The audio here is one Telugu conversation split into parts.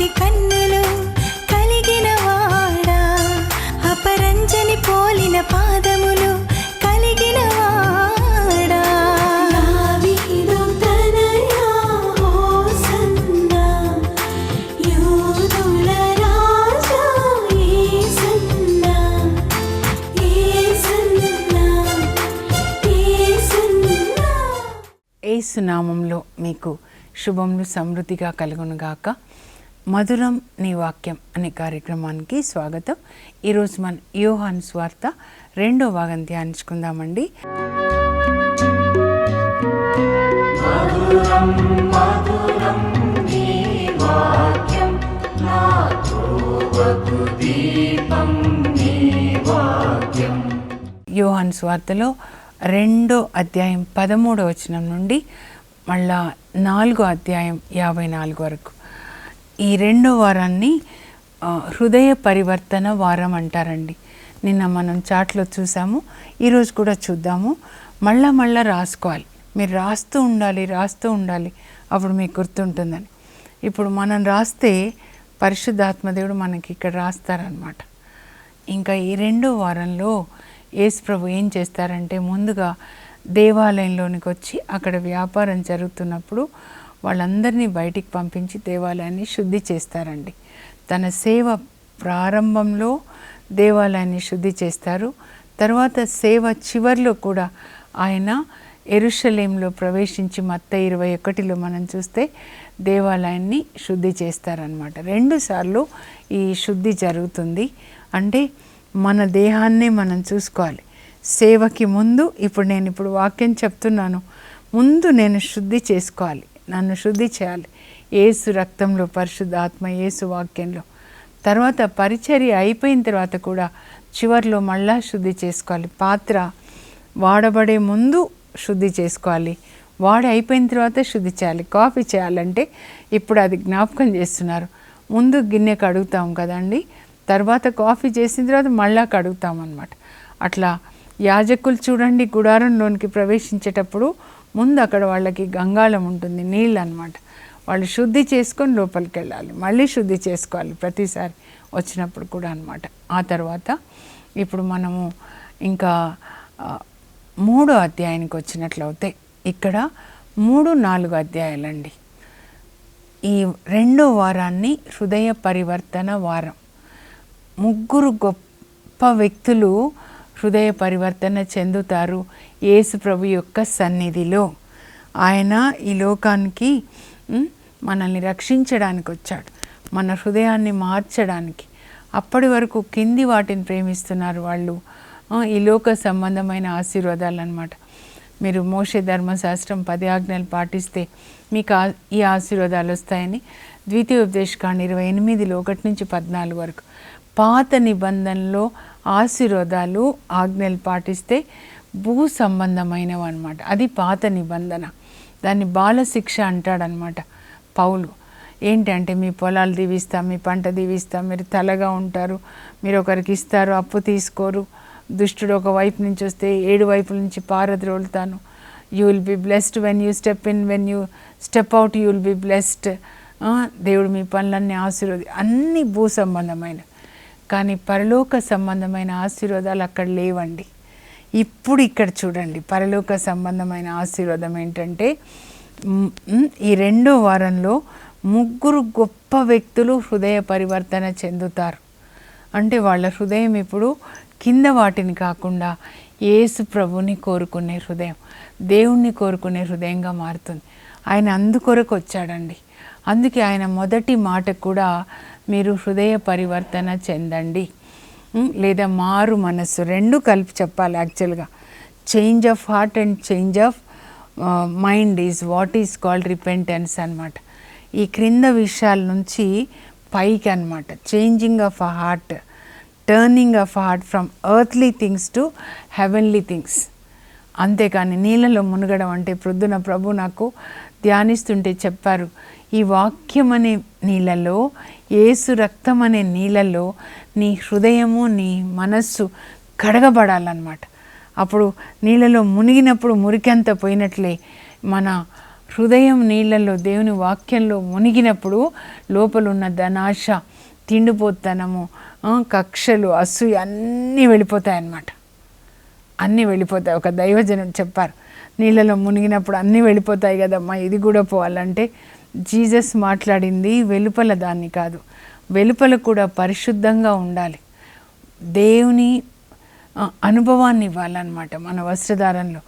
వంటి కన్నులు కలిగిన వాడా? అపరంజని పోలిన పాదములు కలిగిన వాడా? ఏసునామంలో మీకు శుభములు సమృద్ధిగా కలుగునుగాక. మధురం నీ వాక్యం అనే కార్యక్రమానికి స్వాగతం. ఈరోజు మన యోహాన్ స్వార్త రెండో భాగం ధ్యానించుకుందామండి. యోహాన్ స్వార్తలో రెండో అధ్యాయం పదమూడో వచనం నుండి మళ్ళా నాలుగో అధ్యాయం యాభై నాలుగు వరకు. ఈ రెండో వారాన్ని హృదయ పరివర్తన వారం అంటారండి. నిన్న మనం చాట్లో చూసాము ఈరోజు కూడా చూద్దాము. మళ్ళా మళ్ళా రాసుకోవాలి. మీరు రాస్తూ ఉండాలి రాస్తూ ఉండాలి. అప్పుడు మీకు గుర్తుంటుందని. ఇప్పుడు మనం రాస్తే పరిశుద్ధాత్మదేవుడు మనకి ఇక్కడ రాస్తారనమాట ఇంకా ఈ రెండో వారంలో యేసు ప్రభు ఏం చేస్తారంటే ముందుగా దేవాలయంలోనికి వచ్చి అక్కడ వ్యాపారం జరుగుతున్నప్పుడు వాళ్ళందరినీ బయటికి పంపించి దేవాలయాన్ని శుద్ధి చేస్తారండి. తన సేవ ప్రారంభంలో దేవాలయాన్ని శుద్ధి చేస్తారు. తర్వాత సేవ చివర్లో కూడా ఆయన ఎరుషలేంలో ప్రవేశించి మత్త ఇరవై ఒకటిలో మనం చూస్తే దేవాలయాన్ని శుద్ధి చేస్తారనమాట రెండుసార్లు ఈ శుద్ధి జరుగుతుంది. అంటే మన దేహాన్నే మనం చూసుకోవాలి. సేవకి ముందు ఇప్పుడు నేను ఇప్పుడు వాక్యం చెప్తున్నాను. ముందు నేను శుద్ధి చేసుకోవాలి. నన్ను శుద్ధి చేయాలి. ఏసు రక్తంలో పరిశుద్ధ ఆత్మ ఏసు వాక్యంలో. తర్వాత పరిచర్య అయిపోయిన తర్వాత కూడా చివర్లో మళ్ళా శుద్ధి చేసుకోవాలి. పాత్ర వాడబడే ముందు శుద్ధి చేసుకోవాలి. వాడి అయిపోయిన తర్వాత శుద్ధి చేయాలి. కాఫీ చేయాలంటే ఇప్పుడు అది జ్ఞాపకం చేస్తున్నారు. ముందు గిన్నె కడుగుతాం కదండి. తర్వాత కాఫీ చేసిన తర్వాత మళ్ళా కడుగుతాం అనమాట అట్లా యాజకులు చూడండి గుడారంలోనికి ప్రవేశించేటప్పుడు ముందు అక్కడ వాళ్ళకి గంగాళం ఉంటుంది నీళ్ళు అనమాట వాళ్ళు శుద్ధి చేసుకొని లోపలికి వెళ్ళాలి మళ్ళీ శుద్ధి చేసుకోవాలి ప్రతిసారి వచ్చినప్పుడు కూడా అనమాట ఆ తర్వాత ఇప్పుడు మనము ఇంకా మూడో అధ్యాయానికి వచ్చినట్లయితే ఇక్కడ మూడు నాలుగు అధ్యాయాలండి. ఈ రెండో వారాన్ని హృదయ పరివర్తన వారం. ముగ్గురు గొప్ప వ్యక్తులు హృదయ పరివర్తన చెందుతారు యేసు ప్రభు యొక్క సన్నిధిలో. ఆయన ఈ లోకానికి మనల్ని రక్షించడానికి వచ్చాడు. మన హృదయాన్ని మార్చడానికి. అప్పటి వరకు కింది వాటిని ప్రేమిస్తున్నారు వాళ్ళు. ఈ లోక సంబంధమైన ఆశీర్వాదాలు అన్నమాట మీరు మోషే ధర్మశాస్త్రం పది ఆజ్ఞలు పాటిస్తే మీకు ఈ ఆశీర్వాదాలు వస్తాయని ద్వితీయోపదేశకాండ ఇరవై ఎనిమిదిలో ఒకటి నుంచి పద్నాలుగు వరకు. పాత నిబంధనలో ఆశీర్వాదాలు ఆజ్ఞలు పాటిస్తే భూ సంబంధమైనవి అనమాట అది పాత నిబంధన. దాన్ని బాలశిక్ష అంటాడనమాట పౌలు. ఏంటంటే మీ పొలాలు దీవిస్తాం మీ పంట దీవిస్తాం మీరు తలగా ఉంటారు మీరు ఒకరికి ఇస్తారు అప్పు తీసుకోరు. దుష్టుడు ఒక వైపు నుంచి వస్తే ఏడు వైపుల నుంచి పారద్రోలుతాను. You will be blessed when you step in when you step out you will be blessed దేవుడు మీ పనులన్నీ ఆశీర్వది అన్ని భూ సంబంధమైన కానీ పరలోక సంబంధమైన ఆశీర్వాదాలు అక్కడ లేవండి. ఇప్పుడు ఇక్కడ చూడండి పరలోక సంబంధమైన ఆశీర్వాదం ఏంటంటే ఈ రెండో వారంలో ముగ్గురు గొప్ప వ్యక్తులు హృదయ పరివర్తన చెందుతారు. అంటే వాళ్ళ హృదయం ఇప్పుడు కింద వాటిని కాకుండా యేసు ప్రభుని కోరుకునే హృదయం దేవుణ్ణి కోరుకునే హృదయంగా మారుతుంది. ఆయన అందుకొరకు వచ్చాడండి. అందుకే ఆయన మొదటి మాట కూడా మీరు హృదయ పరివర్తన చెందండి. లేదా మారు మనస్సు రెండు కలిపి చెప్పాలి యాక్చువల్గా. Change of heart and change of mind is what is called repentance అన్నమాట. ఈ క్రింద విషయాల నుంచి పైకి అన్నమాట. Changing of a heart turning of heart from earthly things to heavenly things. అంతేకాని నీళ్ళలో మునగడం అంటే ప్రొద్దున ప్రభు నాకు ధ్యానిస్తుంటే చెప్పారు ఈ వాక్యం అనే నీళ్ళలో ఏసు రక్తం అనే నీళ్ళలో నీ హృదయము నీ మనస్సు కడగబడాలన్నమాట. అప్పుడు నీళ్ళలో మునిగినప్పుడు మురికంత పోయినట్లే మన హృదయం నీళ్ళల్లో దేవుని వాక్యంలో మునిగినప్పుడు లోపలున్న ధనాశ తిండిపోతనము కక్షలు అసూయ అన్నీ వెళ్ళిపోతాయన్నమాట. అన్నీ వెళ్ళిపోతాయి. ఒక దైవజనుడు చెప్పారు నీళ్ళలో మునిగినప్పుడు అన్నీ వెళ్ళిపోతాయి కదమ్మా ఇది కూడా పోవాలంటే జీసస్ మాట్లాడింది వెలుపల దాన్ని కాదు వెలుపల కూడా పరిశుద్ధంగా ఉండాలి. దేవుని అనుభవాన్ని ఇవ్వాలన్నమాట మన వస్త్రధారంలో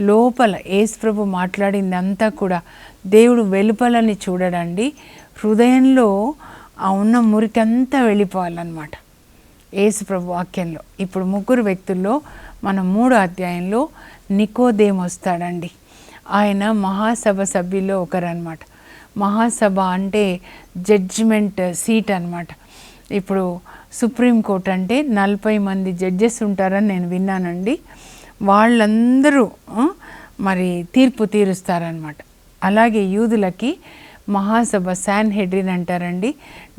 లోపల ఏసుప్రభు ప్రభు మాట్లాడింది అంతా కూడా దేవుడు వెలుపలని చూడడండి హృదయంలో ఆ ఉన్న మురికంతా వెళ్ళిపోవాలన్నమాట. ఏసుప్రభు ప్రభు వాక్యంలో. ఇప్పుడు ముగ్గురు వ్యక్తుల్లో మన మూడు అధ్యాయంలో నికోదేం వస్తాడండి ఆయన మహాసభ సభ్యుల్లో ఒకరనమాట మహాసభ అంటే జడ్జిమెంట్ సీట్ అనమాట ఇప్పుడు సుప్రీంకోర్టు అంటే నలభై మంది జడ్జెస్ ఉంటారని నేను విన్నానండి. వాళ్ళందరూ మరి తీర్పు తీరుస్తారనమాట అలాగే యూదులకి మహాసభ శాన్ హెడ్రిన్ అంటారండి.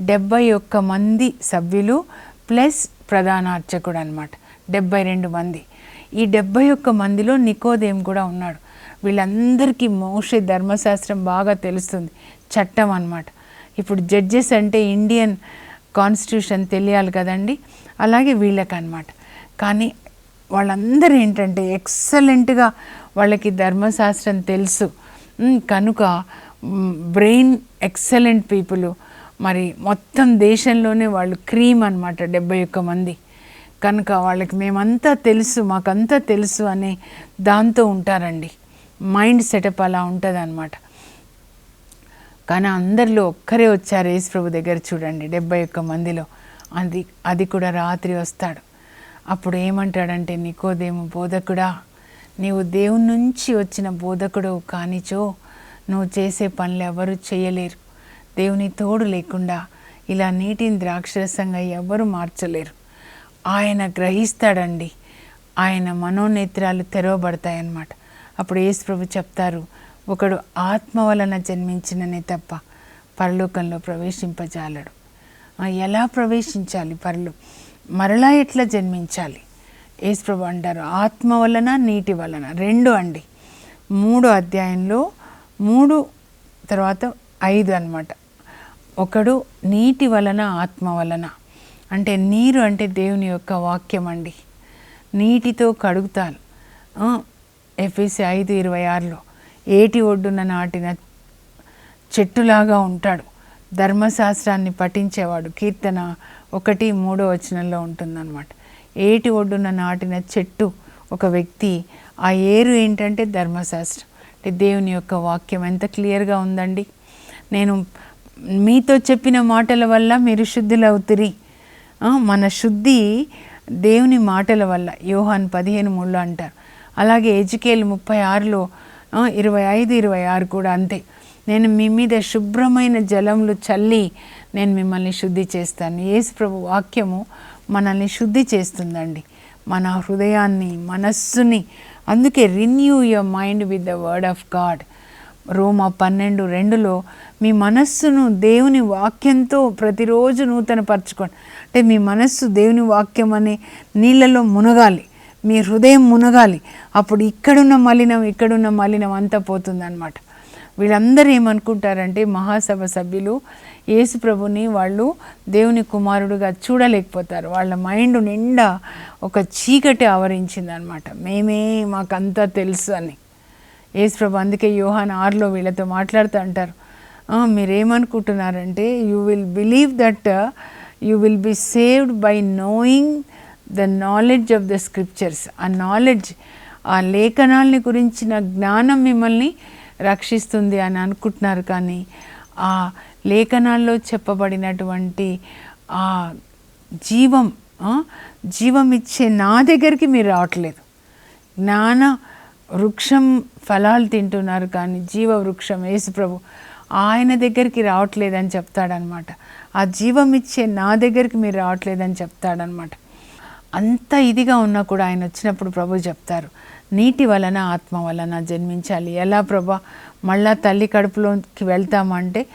డెబ్బై ఒక్క మంది సభ్యులు ప్లస్ ప్రధాన అర్చకుడు అనమాట డెబ్బై రెండు మంది. ఈ డెబ్బై ఒక్క మందిలో నికోదేం కూడా ఉన్నాడు. వీళ్ళందరికీ మోషే ధర్మశాస్త్రం బాగా తెలుస్తుంది. చట్టం అన్నమాట. ఇప్పుడు జడ్జెస్ అంటే ఇండియన్ కాన్స్టిట్యూషన్ తెలియాలి కదండి. అలాగే వీళ్ళకనమాట కానీ వాళ్ళందరూ ఏంటంటే ఎక్సలెంట్గా వాళ్ళకి ధర్మశాస్త్రం తెలుసు. కనుక బ్రెయిన్ ఎక్సలెంట్ పీపుల్. మరి మొత్తం దేశంలోనే వాళ్ళు క్రీమ్ అనమాట డెబ్బై ఒక్క మంది. కనుక వాళ్ళకి మేమంతా తెలుసు మాకంతా తెలుసు అనే దాంతో ఉంటారండి. మైండ్ సెటప్ అలా ఉంటుంది కానీ అందరిలో ఒక్కరే వచ్చారు యేసు ప్రభు దగ్గర చూడండి డెబ్బై ఒక్క మందిలో. అది అది కూడా రాత్రి వస్తాడు. అప్పుడు ఏమంటాడంటే నీకోదేమో బోధకుడా? నీవు దేవుని నుంచి వచ్చిన బోధకుడు కానిచో నువ్వు చేసే పనులు ఎవరు చేయలేరు. దేవుని తోడు లేకుండా ఇలా నీటిని ద్రాక్షరసంగా ఎవరు మార్చలేరు. ఆయన గ్రహిస్తాడండి. ఆయన మనోనేత్రాలు తెరవబడతాయన్నమాట. అప్పుడు యేసుప్రభు చెప్తారు ఒకడు ఆత్మ వలన జన్మించిననే తప్ప పరలోకంలో ప్రవేశింపజాలడు. ఎలా ప్రవేశించాలి పరలో? మరలా ఎట్లా జన్మించాలి? యేసుప్రభు అంటారు ఆత్మ వలన నీటి వలన. రెండు అండి. మూడు అధ్యాయంలో మూడు తర్వాత ఐదు అన్నమాట. ఒకడు నీటి వలన ఆత్మ వలన. అంటే నీరు అంటే దేవుని యొక్క వాక్యం అండి నీటితో కడుగుతాను. ఎఫ్ఎస్సి ఐదు ఇరవై ఆరులో ఏటి ఒడ్డున నాటిన చెట్టులాగా ఉంటాడు. ధర్మశాస్త్రాన్ని పఠించేవాడు. కీర్తన ఒకటి మూడో వచనంలో ఉంటుందన్నమాట. ఏటి ఒడ్డున నాటిన చెట్టు ఒక వ్యక్తి ఆ ఏరు ఏంటంటే ధర్మశాస్త్రం. అంటే దేవుని యొక్క వాక్యం ఎంత క్లియర్గా ఉందండి. నేను మీతో చెప్పిన మాటల వల్ల మీరు శుద్ధులవుతురి. మన శుద్ధి దేవుని మాటల వల్ల. యోహాన్ పదిహేను మూడులో అంటారు. అలాగే ఎజుకేల్ ముప్పై ఆరులో ఇరవై ఐదు ఇరవై ఆరు కూడా అంతే. నేను మీ మీద శుభ్రమైన జలములు చల్లి నేను మిమ్మల్ని శుద్ధి చేస్తాను. యేసు ప్రభు వాక్యము మనల్ని శుద్ధి చేస్తుందండి. మన హృదయాన్ని మనస్సుని అందుకే renew your mind with the word of God రోమా పన్నెండు రెండులో మీ మనస్సును దేవుని వాక్యంతో ప్రతిరోజు నూతనపరచుకోండి. అంటే మీ మనస్సు దేవుని వాక్యం అనే నీళ్ళలో మునగాలి. మీ హృదయం మునగాలి. అప్పుడు ఇక్కడున్న మలినం ఇక్కడున్న మలినం అంతా పోతుందన్నమాట. వీళ్ళందరూ ఏమనుకుంటారంటే మహాసభ సభ్యులు యేసు ప్రభుని వాళ్ళు దేవుని కుమారుడుగా చూడలేకపోతారు. వాళ్ళ మైండ్ నిండా ఒక చీకటి ఆవరించిందనమాట మేమే మాకంతా తెలుసు అని. యేసుప్రభు అందుకే యోహాన్ ఆర్లో వీళ్ళతో మాట్లాడుతూ అంటారు. మీరేమనుకుంటున్నారంటే you will believe that you will be saved by knowing the knowledge of the scriptures ఆ నాలెడ్జ్ ఆ లేఖనాల్ని గురించిన జ్ఞానం మిమ్మల్ని రక్షిస్తుంది అని అనుకుంటున్నారు కానీ ఆ లేఖనాల్లో చెప్పబడినటువంటి ఆ జీవం జీవం ఇచ్చే నా దగ్గరికి మీరు రావట్లేదు. జ్ఞాన వృక్షం ఫలాలు తింటున్నారు కానీ జీవ వృక్షం యేసుప్రభు ఆయన దగ్గరికి రావట్లేదని చెప్తాడనమాట. ఆ జీవం ఇచ్చే నా దగ్గరికి మీరు రావట్లేదని చెప్తాడనమాట. అంత ఇదిగా ఉన్నా కూడా ఆయన వచ్చినప్పుడు ప్రభు చెప్తారు నీటి వలన ఆత్మ వలన జన్మించాలి. ఎలా ప్రభా? మళ్ళా తల్లి కడుపులోకి వెళ్తామంటే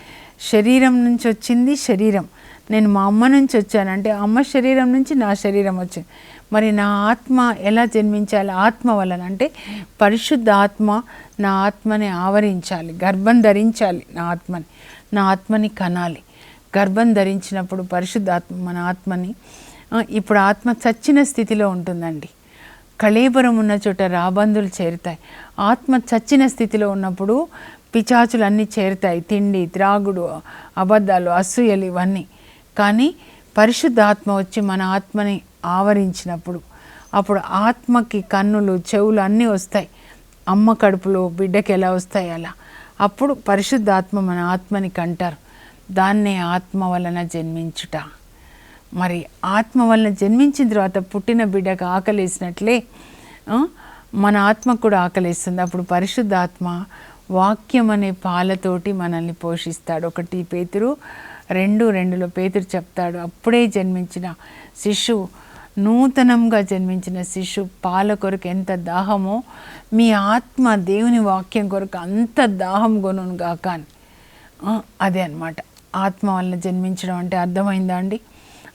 శరీరం నుంచి వచ్చింది శరీరం. నేను మా అమ్మ నుంచి వచ్చానంటే అమ్మ శరీరం నుంచి నా శరీరం వచ్చింది. మరి నా ఆత్మ ఎలా జన్మించాలి? ఆత్మ వలన అంటే పరిశుద్ధ ఆత్మ నా ఆత్మని ఆవరించాలి గర్భం ధరించాలి నా ఆత్మని నా ఆత్మని కనాలి. గర్భం ధరించినప్పుడు పరిశుద్ధ ఆత్మ మన ఆత్మని ఇప్పుడు ఆత్మ చచ్చిన స్థితిలో ఉంటుందండి. కళేబరం ఉన్న చోట రాబందులు చేరుతాయి. ఆత్మ చచ్చిన స్థితిలో ఉన్నప్పుడు పిచాచులు అన్నీ చేరుతాయి. తిండి త్రాగుడు అబద్ధాలు అసూయలు ఇవన్నీ. కానీ పరిశుద్ధ ఆత్మ వచ్చి మన ఆత్మని ఆవరించినప్పుడు. అప్పుడు ఆత్మకి కన్నులు చెవులు అన్నీ వస్తాయి. అమ్మ కడుపులో బిడ్డకి ఎలా వస్తాయి అలా. అప్పుడు పరిశుద్ధాత్మ మన ఆత్మని కంటారు. దాన్నే ఆత్మ వలన జన్మించుట. మరి ఆత్మ వలన జన్మించిన తర్వాత పుట్టిన బిడ్డకు ఆకలేసినట్లే మన ఆత్మకు కూడా ఆకలిస్తుంది. అప్పుడు పరిశుద్ధాత్మ వాక్యం అనే పాలతోటి మనల్ని పోషిస్తాడు. ఒకటి పేతురు రెండు రెండులో పేతురు చెప్తాడు అప్పుడే జన్మించిన శిశువు నూతనంగా జన్మించిన శిశు పాల కొరకు ఎంత దాహమో మీ ఆత్మ దేవుని వాక్యం కొరకు అంత దాహం కొనును గాక అదే అన్నమాట. ఆత్మ వల్ల జన్మించడం అంటే అర్థమైందా అండి?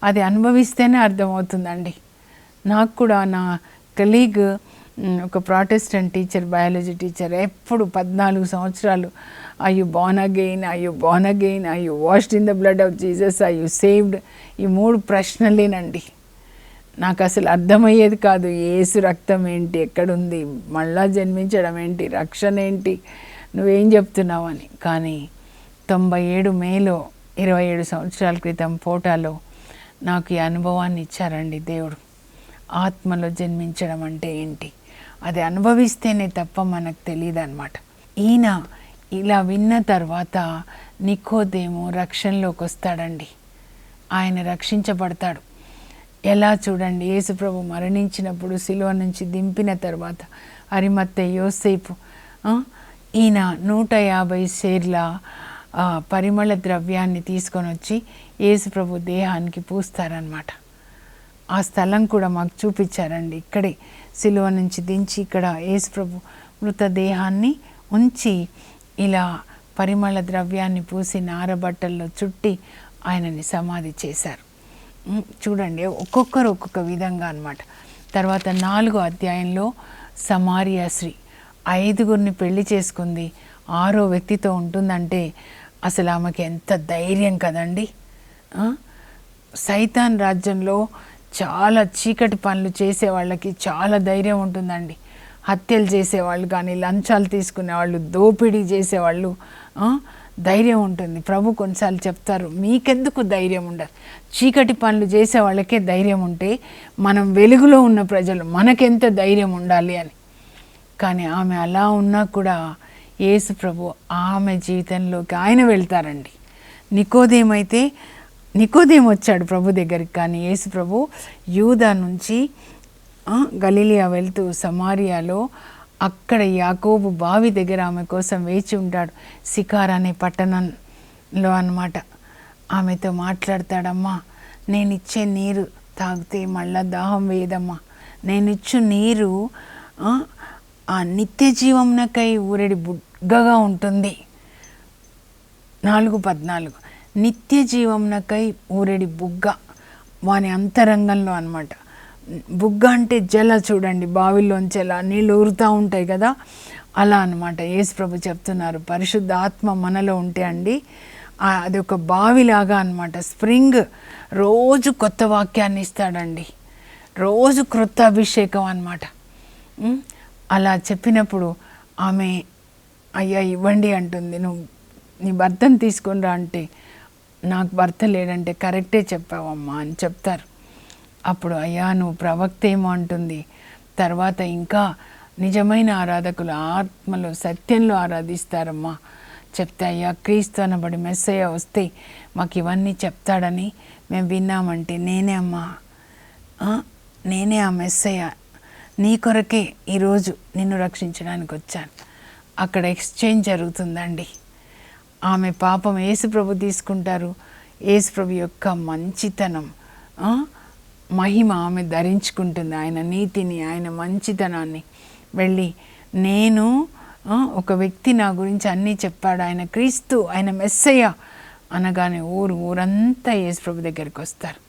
అది అనుభవిస్తేనే అర్థమవుతుందండి. నాకు కూడా నా కలీగ్ ఒక ప్రాటెస్టెంట్ టీచర్ బయాలజీ టీచర్ ఎప్పుడు పద్నాలుగు సంవత్సరాలు I you born again I you born again I you washed in the blood of Jesus I you saved ఈ మూడు ప్రశ్నలేనండి. నాకు అసలు అర్థమయ్యేది కాదు ఏసు రక్తం ఏంటి ఎక్కడుంది మళ్ళా జన్మించడం ఏంటి రక్షణ ఏంటి నువ్వేం చెప్తున్నావు అని. కానీ తొంభై ఏడు మేలో ఇరవై ఏడు సంవత్సరాల క్రితం ఫోటోలో నాకు ఈ అనుభవాన్ని ఇచ్చారండి దేవుడు. ఆత్మలో జన్మించడం అంటే ఏంటి? అది అనుభవిస్తేనే తప్ప మనకు తెలియదు అనమాట ఈయన ఇలా విన్న తర్వాత నికోదేమో రక్షణలోకి వస్తాడండి ఆయన రక్షించబడతాడు. ఎలా చూడండి? యేసుప్రభు మరణించినప్పుడు సిలువ నుంచి దింపిన తర్వాత అరిమత్త యోసేపు ఈయన నూట యాభై షేర్ల పరిమళ ద్రవ్యాన్ని తీసుకొని వచ్చి యేసుప్రభు దేహానికి పూస్తారనమాట ఆ స్థలం కూడా మాకు చూపించారండి. ఇక్కడే సిలువ నుంచి దించి ఇక్కడ యేసుప్రభు మృతదేహాన్ని ఉంచి ఇలా పరిమళ ద్రవ్యాన్ని పూసి నారబట్టల్లో చుట్టి ఆయనని సమాధి చేశారు. చూడండి ఒక్కొక్కరు ఒక్కొక్క విధంగా అన్నమాట. తర్వాత నాలుగో అధ్యాయంలో సమారియాశ్రీ ఐదుగురిని పెళ్ళి చేసుకుంది. ఆరో వ్యక్తితో ఉంటుందంటే అసలు ఆమెకి ఎంత ధైర్యం కదండి? సైతాన్ రాజ్యంలో చాలా చీకటి పనులు చేసే వాళ్ళకి చాలా ధైర్యం ఉంటుందండి. హత్యలు చేసేవాళ్ళు కానీ లంచాలు తీసుకునేవాళ్ళు దోపిడీ చేసేవాళ్ళు ధైర్యం ఉంటుంది. ప్రభు కొన్నిసార్లు చెప్తారు మీకెందుకు ధైర్యం ఉండదు? చీకటి పనులు చేసే వాళ్ళకే ధైర్యం ఉంటే మనం వెలుగులో ఉన్న ప్రజలు మనకెంత ధైర్యం ఉండాలి అని. కానీ ఆమె అలా ఉన్నా కూడా యేసు ప్రభు ఆమె జీవితంలోకి ఆయన వెళ్తారండి. నికోదేమైతే నికోదేం వచ్చాడు ప్రభు దగ్గరికి కానీ యేసు ప్రభు యూదా నుంచి గలీలియా వెళ్తూ సమారియాలో అక్కడ యాకోబు బావి దగ్గర ఆమె కోసం వేచి ఉంటాడు. సికార్ అనే పట్టణంలో అన్నమాట. ఆమెతో మాట్లాడతాడమ్మా నేను ఇచ్చే నీరు తాగితే మళ్ళా దాహం వేయదమ్మా. నేను ఇచ్చు నీరు ఆ, నిత్య జీవంనకై ఊరడి బుగ్గగా ఉంటుంది. నాలుగు పద్నాలుగు. నిత్య జీవంనకై ఊరడి బుగ్గ వాని అంతరంగంలో అనమాట బుగ్గ అంటే జల చూడండి బావిలోంచి ఎలా నీళ్ళు ఊరుతూ ఉంటాయి కదా? అలా అనమాట యేసు ప్రభు చెప్తున్నారు పరిశుద్ధ ఆత్మ మనలో ఉంటే అండి అది ఒక బావిలాగా అనమాట స్ప్రింగ్ రోజు కొత్త వాక్యాన్ని ఇస్తాడండి. రోజు క్రొత్త అభిషేకం అనమాట అలా చెప్పినప్పుడు ఆమె అయ్యా ఇవ్వండి అంటుంది. నువ్వు నీ భర్తను తీసుకుని రా అంటే నాకు భర్త లేడంటే కరెక్టే చెప్పావమ్మా అని చెప్తారు. అప్పుడు అయ్యా నువ్వు ప్రవక్త ఏమో అంటుంది. తర్వాత ఇంకా నిజమైన ఆరాధకులు ఆత్మలో సత్యంలో ఆరాధిస్తారమ్మా. చెప్తే అయ్యా క్రీస్తు అనబడి మెస్సయ్య వస్తే మాకు ఇవన్నీ చెప్తాడని మేము విన్నామంటే నేనే అమ్మా. నేనే ఆ మెస్సయ్య. నీ కొరకే ఈరోజు నిన్ను రక్షించడానికి వచ్చాను. అక్కడ ఎక్స్చేంజ్ జరుగుతుందండి. ఆమె పాపం యేసుప్రభు తీసుకుంటారు. యేసుప్రభు యొక్క మంచితనం. మహిమ ఆమె ధరించుకుంటుంది. ఆయన నీతిని ఆయన మంచితనాన్ని. వెళ్ళి నేను ఒక వ్యక్తి నా గురించి అన్నీ చెప్పాడు. ఆయన క్రీస్తు ఆయన మెస్సయ్య. అనగానే ఊరు ఊరంతా యేసుప్రభు దగ్గరికి వస్తారు.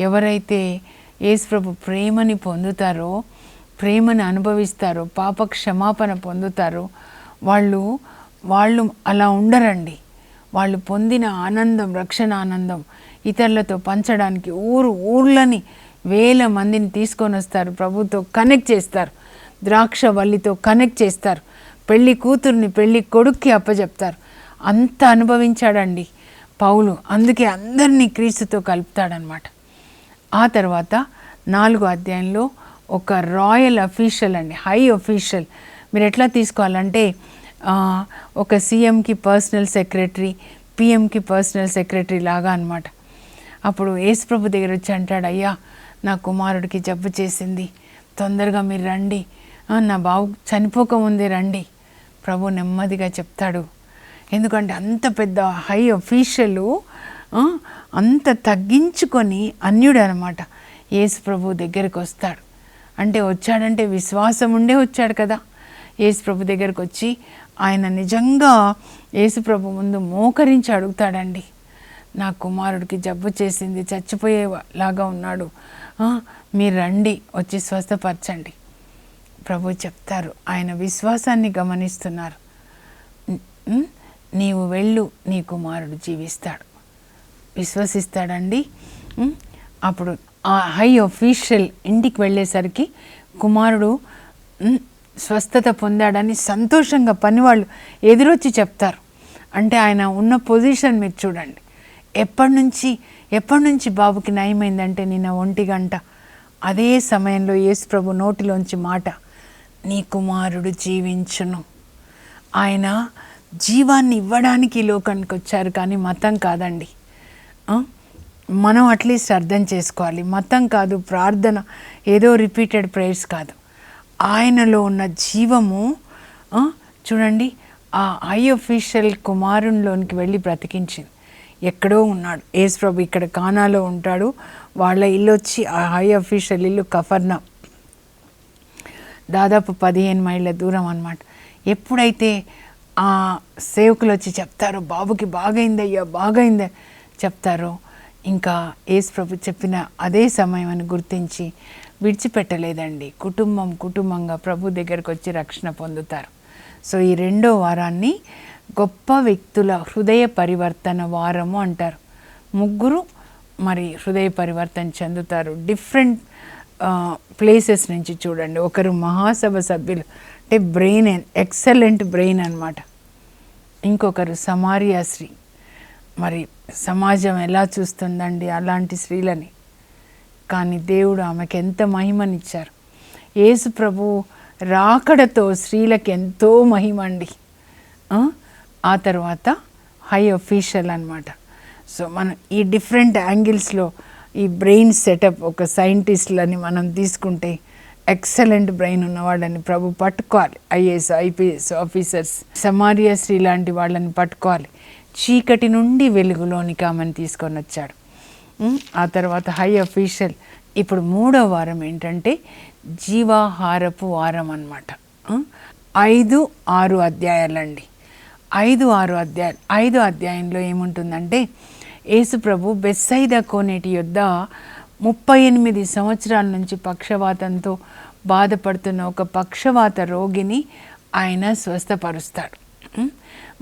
ఎవరైతే యేసుప్రభు ప్రేమని పొందుతారో ప్రేమను అనుభవిస్తారో పాప క్షమాపణ పొందుతారో వాళ్ళు వాళ్ళు అలా ఉండరండి. వాళ్ళు పొందిన ఆనందం రక్షణ ఆనందం ఇతరులతో పంచడానికి ఊరు ఊర్లని వేల మందిని తీసుకొని వస్తారు. ప్రభుతో కనెక్ట్ చేస్తారు. ద్రాక్ష వల్లితో కనెక్ట్ చేస్తారు. పెళ్ళి కూతుర్ని పెళ్ళి కొడుక్కి అప్పజెప్తారు. అంత అనుభవించాడండి పౌలు. అందుకే అందరినీ క్రీస్తుతో కలుపుతాడనమాట ఆ తర్వాత నాలుగో అధ్యాయంలో ఒక రాయల్ అఫీషియల్ అండి హై అఫీషియల్. మీరు ఎట్లా తీసుకోవాలంటే ఒక సీఎంకి పర్సనల్ సెక్రటరీ పిఎంకి పర్సనల్ సెక్రటరీ లాగా అనమాట అప్పుడు యేసుప్రభు దగ్గర వచ్చి అంటాడు అయ్యా నా కుమారుడికి జబ్బు చేసింది. తొందరగా మీరు రండి. నా బావు చనిపోకముందే రండి. ప్రభు నెమ్మదిగా చెప్తాడు. ఎందుకంటే అంత పెద్ద హై అఫీషియలు అంత తగ్గించుకొని అన్యుడు అనమాట యేసు ప్రభు దగ్గరికి వస్తాడు. అంటే వచ్చాడంటే విశ్వాసం ఉండే వచ్చాడు కదా. యేసు ప్రభు దగ్గరికి వచ్చి ఆయన నిజంగా యేసు ప్రభు ముందు మోకరించి అడుగుతాడండి. నా కుమారుడికి జబ్బు చేసింది చచ్చిపోయేలాగా ఉన్నాడు. మీరు రండి వచ్చి స్వస్థపరచండి. ప్రభు చెప్తారు ఆయన విశ్వాసాన్ని గమనిస్తున్నారు. నీవు వెళ్ళు నీ కుమారుడు జీవిస్తాడు. విశ్వసిస్తాడండి. అప్పుడు ఆ హై ఒఫీషియల్ ఇంటికి వెళ్ళేసరికి కుమారుడు స్వస్థత పొందాడని సంతోషంగా పనివాళ్ళు ఎదురొచ్చి చెప్తారు. అంటే ఆయన ఉన్న పొజిషన్ మీరు చూడండి. ఎప్పటి నుంచి ఎప్పటి నుంచి బాబుకి నయమైందంటే నిన్న ఒంటి గంట. అదే సమయంలో యేసుప్రభు నోటిలోంచి మాట నీ కుమారుడు జీవించును. ఆయన జీవాన్ని ఇవ్వడానికి లోకానికి వచ్చారు కానీ మతం కాదండి. మనం అట్లీస్ట్ అర్థం చేసుకోవాలి. మతం కాదు ప్రార్థన ఏదో రిపీటెడ్ ప్రేయర్స్ కాదు. ఆయనలో ఉన్న జీవము చూడండి ఆ ఐ అఫీషియల్ కుమారునిలోనికి వెళ్ళి బ్రతికించింది. ఎక్కడో ఉన్నాడు. ఏసుప్రభు ప్రభు ఇక్కడ కానాలో ఉంటాడు. వాళ్ళ ఇల్లు వచ్చి ఆ హై అఫీషియల్ ఇల్లు కఫర్నా. దాదాపు పదిహేను మైళ్ళ దూరం అనమాట ఎప్పుడైతే ఆ సేవకులు వచ్చి చెప్తారో బాబుకి బాగైందయ్యా బాగైందా చెప్తారో ఇంకా యేసు ప్రభు చెప్పిన అదే సమయం అని గుర్తించి విడిచిపెట్టలేదండి. కుటుంబం కుటుంబంగా ప్రభు దగ్గరకు వచ్చి రక్షణ పొందుతారు. సో ఈ రెండో వారాన్ని గొప్ప వ్యక్తుల హృదయ పరివర్తన వారము అంటారు. ముగ్గురు మరి హృదయ పరివర్తన చెందుతారు. డిఫరెంట్ ప్లేసెస్ నుంచి చూడండి. ఒకరు మహాసభ సభ్యులు అంటే బ్రెయిన్ ఎక్సలెంట్ బ్రెయిన్ అనమాట ఇంకొకరు సమారియా స్త్రీ. మరి సమాజం ఎలా చూస్తుందండి అలాంటి స్త్రీలని? కానీ దేవుడు ఆమెకు ఎంత మహిమనిచ్చారు. యేసు ప్రభు రాకడతో స్త్రీలకు ఎంతో మహిమ అండి. ఆ? తర్వాత హై అఫీషియల్ అనమాట సో మనం ఈ డిఫరెంట్ యాంగిల్స్లో ఈ బ్రెయిన్ సెటప్ ఒక సైంటిస్ట్లని మనం తీసుకుంటే ఎక్సలెంట్ బ్రెయిన్ ఉన్న వాళ్ళని ప్రభు పట్టుకోవాలి. ఐఏఎస్ ఐపీఎస్ ఆఫీసర్స్ సమారియా స్త్రీ లాంటి వాళ్ళని పట్టుకోవాలి. చీకటి నుండి వెలుగులోనికి ఆమెను తీసుకొని వచ్చాడు. ఆ తర్వాత హై అఫీషియల్ ఇప్పుడు మూడో వారం ఏంటంటే జీవాహారపు వారం అనమాట ఐదు ఆరు అధ్యాయాలండి. ఐదు ఆరు అధ్యాయ ఐదు అధ్యాయంలో ఏముంటుందంటే యేసుప్రభు బెస్సైద కోనేటి యొద్ద ముప్పై ఎనిమిది సంవత్సరాల నుంచి పక్షవాతంతో బాధపడుతున్న ఒక పక్షవాత రోగిని ఆయన స్వస్థపరుస్తాడు.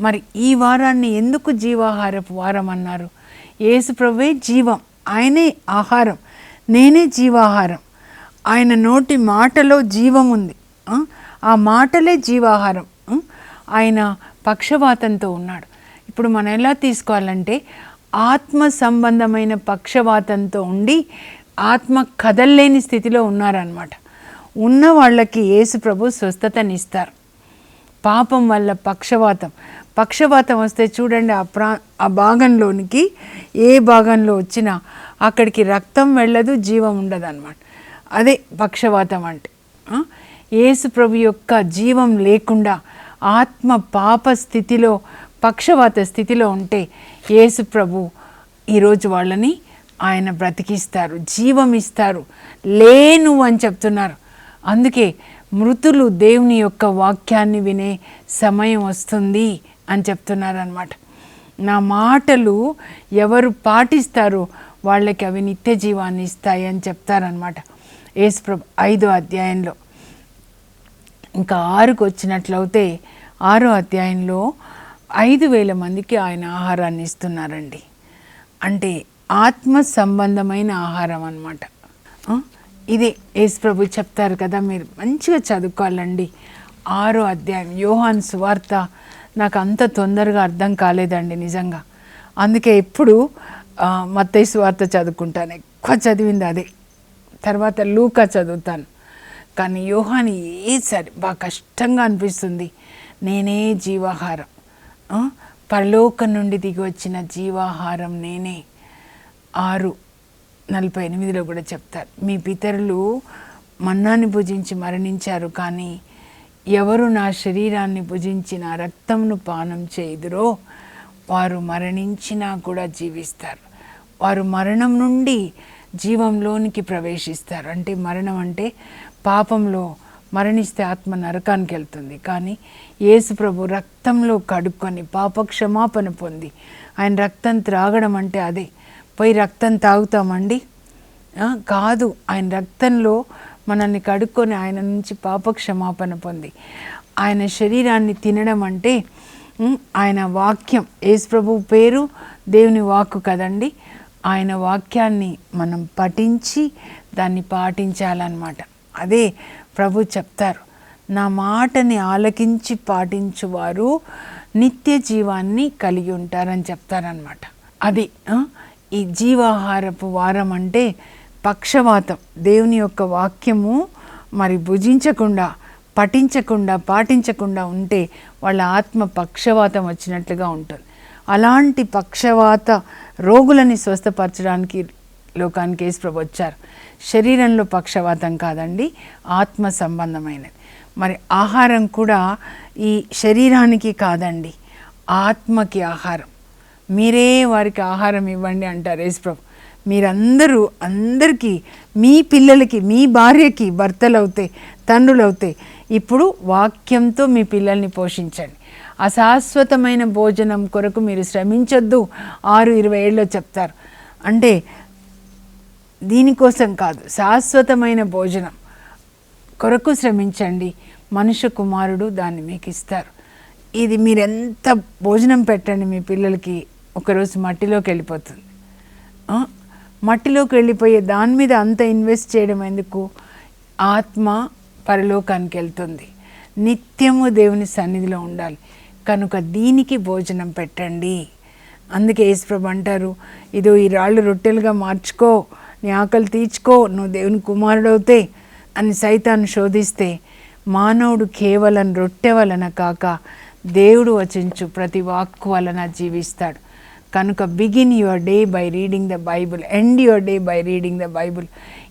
మరి ఈ వారాన్ని ఎందుకు జీవాహారపు వారం అన్నారు యేసుప్రభువే జీవం ఆయనే ఆహారం నేనే జీవాహారం. ఆయన నోటి మాటలో జీవం ఉంది. ఆ? మాటలే జీవాహారం. ఆయన పక్షవాతంతో ఉన్నాడు. ఇప్పుడు మనం ఎలా తీసుకోవాలంటే ఆత్మ సంబంధమైన పక్షవాతంతో ఉండి ఆత్మ కదల్లేని స్థితిలో ఉన్నారనమాట ఉన్న వాళ్ళకి యేసు ప్రభు స్వస్థతనిస్తారు. పాపం వల్ల పక్షవాతం. పక్షవాతం వస్తే చూడండి ఆ ప్రా ఆ భాగంలోనికి ఏ భాగంలో వచ్చినా అక్కడికి రక్తం వెళ్ళదు జీవం ఉండదు అనమాట అదే పక్షవాతం అంటే. యేసు ప్రభు యొక్క జీవం లేకుండా ఆత్మ పాప స్థితిలో పక్షవాత స్థితిలో ఉంటే యేసు ప్రభు ఈరోజు వాళ్ళని ఆయన బ్రతికిస్తారు జీవం ఇస్తారు లేను అని చెప్తున్నారు. అందుకే మృతులు దేవుని యొక్క వాక్యాన్ని వినే సమయం వస్తుంది అని చెప్తున్నారనమాట నా మాటలు ఎవరు పాటిస్తారో వాళ్ళకి అవి నిత్య జీవాన్ని ఇస్తాయి అని చెప్తారనమాట యేసుప్రభు ఐదో అధ్యాయంలో. ఇంకా ఆరుకు వచ్చినట్లయితే ఆరో అధ్యాయంలో ఐదు వేల మందికి ఆయన ఆహారాన్ని ఇస్తున్నారండి. అంటే ఆత్మ సంబంధమైన ఆహారం అనమాట ఇదే యేసు ప్రభు చెప్తారు కదా మీరు మంచిగా చదువుకోవాలండి. ఆరో అధ్యాయం యోహాన్ సువార్త నాకు అంత తొందరగా అర్థం కాలేదండి నిజంగా. అందుకే ఎప్పుడు మత్తయి సువార్త చదువుకుంటాను. ఎక్కువ చదివింది అదే. తర్వాత లూకా చదువుతాను. కానీ యోహాని ఏసారి సరే బాగా కష్టంగా అనిపిస్తుంది. నేనే జీవాహారం. పరలోకం నుండి దిగి వచ్చిన జీవాహారం నేనే. ఆరు నలభై ఎనిమిదిలో కూడా చెప్తారు. మీ పితరులు మన్నాన్ని భుజించి మరణించారు కానీ ఎవరు నా శరీరాన్ని భుజించి నా రక్తంను పానం చేయుదురో వారు మరణించినా కూడా జీవిస్తారు. వారు మరణం నుండి జీవంలోనికి ప్రవేశిస్తారు. అంటే మరణం అంటే పాపంలో మరణిస్తే ఆత్మ నరకానికి వెళ్తుంది. కానీ యేసు ప్రభు రక్తంలో కడుక్కొని పాప క్షమాపణ పొంది. ఆయన రక్తం త్రాగడం అంటే అదే. పోయి రక్తం తాగుతామండి? కాదు. ఆయన రక్తంలో మనల్ని కడుక్కొని ఆయన నుంచి పాప క్షమాపణ పొంది. ఆయన శరీరాన్ని తినడం అంటే ఆయన వాక్యం. యేసు ప్రభు పేరు దేవుని వాక్కు కదండి? ఆయన వాక్యాన్ని మనం పఠించి దాన్ని పాటించాలన్నమాట. అదే ప్రభు చెప్తారు. నా మాటని ఆలకించి పాటించువారు నిత్య జీవాన్ని కలిగి ఉంటారని చెప్తారనమాట అది ఈ జీవాహారపు వారం అంటే పక్షవాతం. దేవుని యొక్క వాక్యము మరి భుజించకుండా పఠించకుండా పాటించకుండా ఉంటే వాళ్ళ ఆత్మ పక్షవాతం వచ్చినట్లుగా ఉంటుంది. అలాంటి పక్షవాత రోగులని స్వస్థపరచడానికి లోకానికి యేసుప్రభు వచ్చారు. శరీరంలో పక్షవాతం కాదండి ఆత్మ సంబంధమైనది. మరి ఆహారం కూడా ఈ శరీరానికి కాదండి ఆత్మకి ఆహారం. మీరే వారికి ఆహారం ఇవ్వండి అంటారు యేసుప్రభు మీరందరూ అందరికీ మీ పిల్లలకి మీ భార్యకి భర్తలు అవుతాయి తండ్రులు అవుతాయి ఇప్పుడు వాక్యంతో మీ పిల్లల్ని పోషించండి. అశాశ్వతమైన భోజనం కొరకు మీరు శ్రమించొద్దు ఆరు ఇరవై ఏళ్ళలో చెప్తారు. అంటే దీనికోసం కాదు శాశ్వతమైన భోజనం కొరకు శ్రమించండి. మనుష్య కుమారుడు దాన్ని మీకు ఇస్తారు ఇది మీరు ఎంత భోజనం పెట్టండి మీ పిల్లలకి ఒకరోజు మట్టిలోకి వెళ్ళిపోతుంది. మట్టిలోకి వెళ్ళిపోయే దాని మీద అంత ఇన్వెస్ట్ చేయడం ఎందుకు? ఆత్మ పరలోకానికి వెళ్తుంది. నిత్యము దేవుని సన్నిధిలో ఉండాలి. కనుక దీనికి భోజనం పెట్టండి. అందుకే యేసుప్రభు అంటారు ఇదో ఈ రాళ్ళు రొట్టెలుగా మార్చుకో. నీ ఆకలి తీర్చుకో నువ్వు దేవుని కుమారుడవుతే అని సైతాన్ని శోధిస్తే మానవుడు కేవలం రొట్టె వలన కాక దేవుడు వచించు ప్రతి వాక్కు వలన జీవిస్తాడు. కనుక begin your day by reading the Bible end your day by reading the Bible.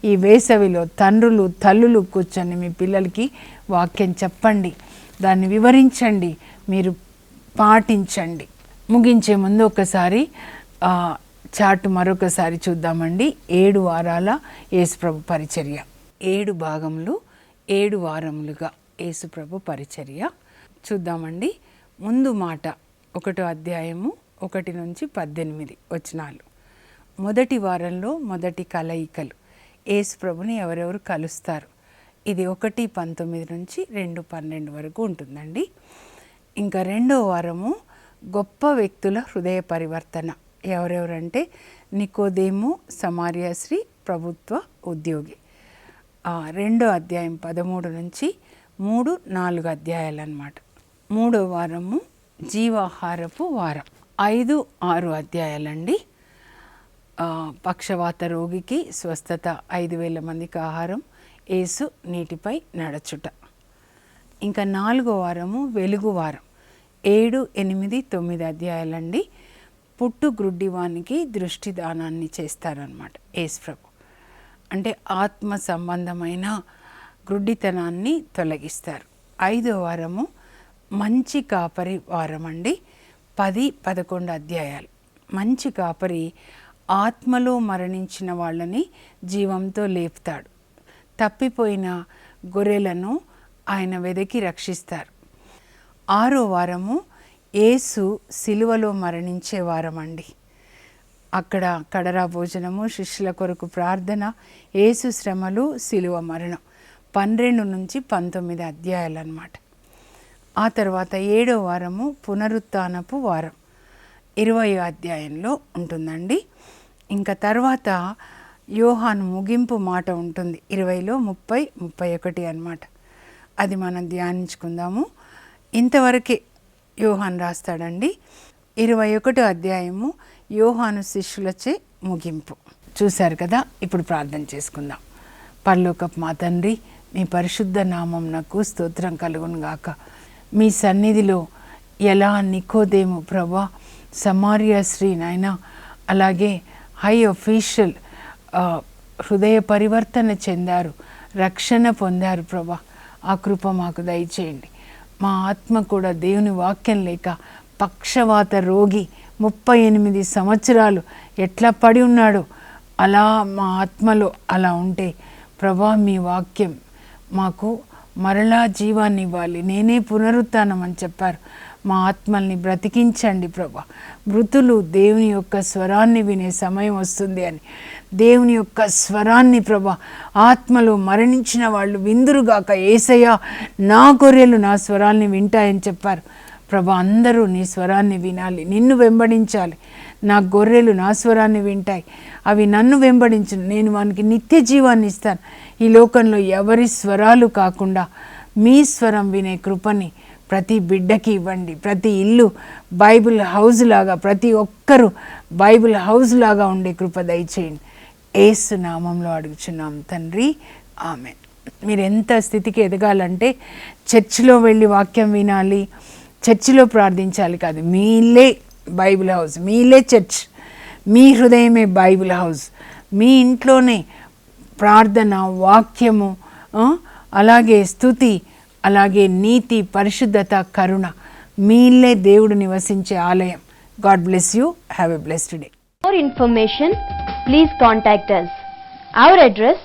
ఈ వేసవిలో తండ్రులు తల్లులు కూర్చొని మీ పిల్లలకి వాక్యం చెప్పండి. దాన్ని వివరించండి. మీరు పాటించండి. ముగించే ముందు ఒకసారి చార్ట్ చాటు మరొకసారి చూద్దామండి. ఏడు వారాల యేసుప్రభు పరిచర్య. ఏడు భాగములు ఏడు వారములుగా యేసుప్రభు పరిచర్య. చూద్దామండి. ముందు మాట ఒకటో అధ్యాయము ఒకటి నుంచి పద్దెనిమిది వచనాలు. మొదటి వారంలో మొదటి కలయికలు. యేసుప్రభుని ఎవరెవరు కలుస్తారు? ఇది ఒకటి పంతొమ్మిది నుంచి రెండు పన్నెండు వరకు ఉంటుందండి. ఇంకా రెండో వారము గొప్ప వ్యక్తుల హృదయ పరివర్తన. ఎవరెవరంటే నికోదేము సమార్యాశ్రీ ప్రభుత్వ ఉద్యోగి. రెండో అధ్యాయం పదమూడు నుంచి మూడు నాలుగు అధ్యాయాలు అన్నమాట మూడో వారము జీవాహారపు వారం. ఐదు ఆరు అధ్యాయాలండి. పక్షవాత రోగికి స్వస్థత ఐదు వేల మందికి ఆహారం ఏసు నీటిపై నడచుట. ఇంకా నాలుగో వారము వెలుగు వారం. ఏడు ఎనిమిది తొమ్మిది అధ్యాయాలండి. పుట్టు గ్రుడ్డివానికి దృష్టి దానాన్ని చేస్తారనమాట యేసుప్రభు అంటే ఆత్మ సంబంధమైన గ్రుడ్డితనాన్ని తొలగిస్తారు. ఐదో వారము మంచి కాపరి వారం అండి పది పదకొండు అధ్యాయాలు. మంచి కాపరి ఆత్మలో మరణించిన వాళ్ళని జీవంతో లేపుతాడు. తప్పిపోయిన గొర్రెలను ఆయన వెదకి రక్షిస్తారు. ఆరో వారము యేసు సిలువలో మరణించే వారమండి. అక్కడ కడరా భోజనము శిష్యుల కొరకు ప్రార్థన యేసు శ్రమలు సిలువ మరణం. పన్నెండు నుంచి పంతొమ్మిది అధ్యాయాలు అన్నమాట ఆ తర్వాత ఏడో వారము పునరుత్నపు వారం. ఇరవై అధ్యాయంలో ఉంటుందండి. ఇంకా తర్వాత యోహాను ముగింపు మాట ఉంటుంది. ఇరవైలో ముప్పై ముప్పై ఒకటి అన్నమాట. అది మనం ధ్యానించుకుందాము. ఇంతవరకే యోహాన్ రాస్తాడండి. ఇరవై ఒకటో అధ్యాయము యోహాను శిష్యులచే ముగింపు. చూశారు కదా? ఇప్పుడు ప్రార్థన చేసుకుందాం. పర్లోకప్ మా తండ్రి మీ పరిశుద్ధ నామం నాకు స్తోత్రం కలుగును గాక. మీ సన్నిధిలో ఎలా నికోదేము ప్రభా సమారియా శ్రీ నాయన అలాగే హై అఫీషియల్ హృదయ పరివర్తన చెందారు రక్షణ పొందారు ప్రభా ఆ కృప మాకు దయచేయండి. మా ఆత్మ కూడా దేవుని వాక్యం లేక పక్షవాత రోగి ముప్పై ఎనిమిది సంవత్సరాలు ఎట్లా పడి ఉన్నాడో? అలా మా ఆత్మలో అలా ఉంటే ప్రభా మీ వాక్యం మాకు మరలా జీవాన్ని ఇవ్వాలి. నేనే పునరుత్నం అని చెప్పారు. మా ఆత్మల్ని బ్రతికించండి ప్రభా. మృతులు దేవుని యొక్క స్వరాన్ని వినే సమయం వస్తుంది అని. దేవుని యొక్క స్వరాన్ని ప్రభా ఆత్మలో మరణించిన వాళ్ళు విందురుగాక. ఏసయ్య నా గొర్రెలు నా స్వరాన్ని వింటాయని చెప్పారు. ప్రభా అందరూ నీ స్వరాన్ని వినాలి నిన్ను వెంబడించాలి. నా గొర్రెలు నా స్వరాన్ని వింటాయి అవి నన్ను వెంబడించు నేను వానికి నిత్య జీవాన్ని ఇస్తాను. ఈ లోకంలో ఎవరి స్వరాలు కాకుండా మీ స్వరం వినే కృపని ప్రతి బిడ్డకి ఇవ్వండి. ప్రతి ఇల్లు బైబిల్ హౌస్ లాగా ప్రతి ఒక్కరూ బైబిల్ హౌస్ లాగా ఉండే కృప దయచేయండి. ఏసు నామంలో అడుగుచున్నాం తండ్రి. ఆమె మీరు ఎంత స్థితికి ఎదగాలంటే చర్చిలో వెళ్ళి వాక్యం వినాలి చర్చిలో ప్రార్థించాలి కాదు మీలే బైబిల్ హౌస్ మీలే చర్చ్ మీ హృదయమే బైబిల్ హౌస్ మీ ఇంట్లోనే ప్రార్థన వాక్యము అలాగే స్థుతి అలాగే నీతి పరిశుద్ధత కరుణ మీలే దేవుడు నివసించే ఆలయం. God bless you. Have a blessed day. For information please contact us. Our address,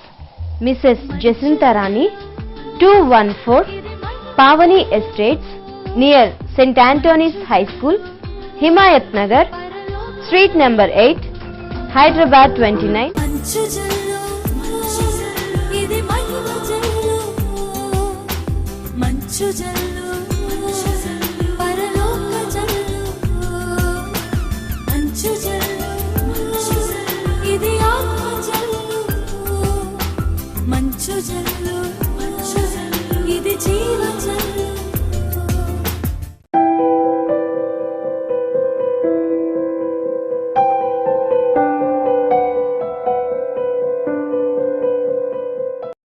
Mrs. Jacinta Rani, 214 Pavani Estates, near St. Anthony's High School, Himayat Nagar, Street number 8, Hyderabad 29. మంచు ఇది జీవ